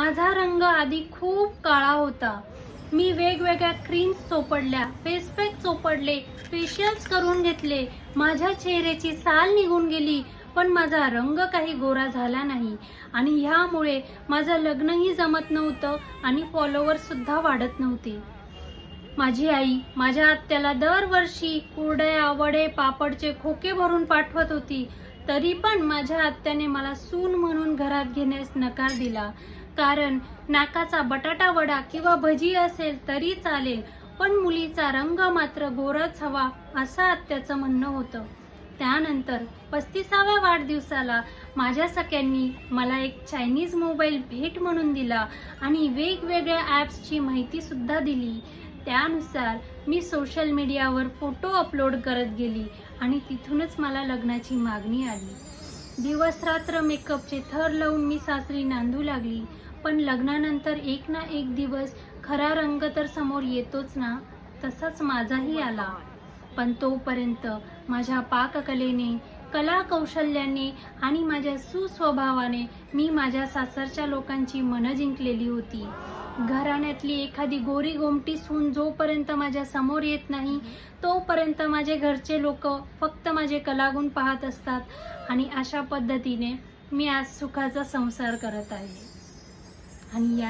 माझा रंग आधी खूप काळा होता. मी वेगवेगळ्या क्रीम्स चोपडल्या फेसपॅक चोपडले फेशियल्स करून घेतले. माझ्या चेहऱ्याची साल निघून गेली पण माझा रंग काही गोरा झाला नाही. आणि ह्यामुळे माझं लग्नही जमत नव्हतं आणि फॉलोअर्ससुद्धा वाढत नव्हते. माझी आई माझ्या आत्याला दरवर्षी कुरड्या वडे पापडचे खोके भरून पाठवत होती. तरी पण माझ्या आत्याने मला सून म्हणून घरात घेण्यास नकार दिला. कारण नाकाचा बटाटा वडा किंवा भजी असेल तरी चालेल पण मुलीचा रंग मात्र गोरच हवा असं आत्याचं म्हणणं होतं. त्यानंतर पस्तीसाव्या वाढदिवसाला माझ्या सख्यांनी मला एक चायनीज मोबाईल भेट म्हणून दिला आणि वेगवेगळ्या ॲप्सची माहितीसुद्धा दिली. त्यानुसार मी सोशल मीडियावर फोटो अपलोड करत गेली आणि तिथूनच मला लग्नाची मागणी आली. दिवस रात्र मेकअपचे थर लावून मी सासरी नांदू लागली. पण लग्नानंतर एक ना एक दिवस खरा रंग तर समोर येतोच ना तसाच माझाही आला. पण तोपर्यंत माझ्या पाककलेने कला कौशल्याने आणि माझ्या सुस्वभावाने मी माझ्या सासरच्या लोकांची मनं जिंकलेली होती. घराण्यातली एखादी गोरी गोमटी सून जोपर्यंत माझ्यासमोर येत नाही तोपर्यंत माझे घरचे लोक फक्त माझे कलागुण पाहत असतात आणि अशा पद्धतीने मी आज सुखाचा संसार करत आहे. आणि यात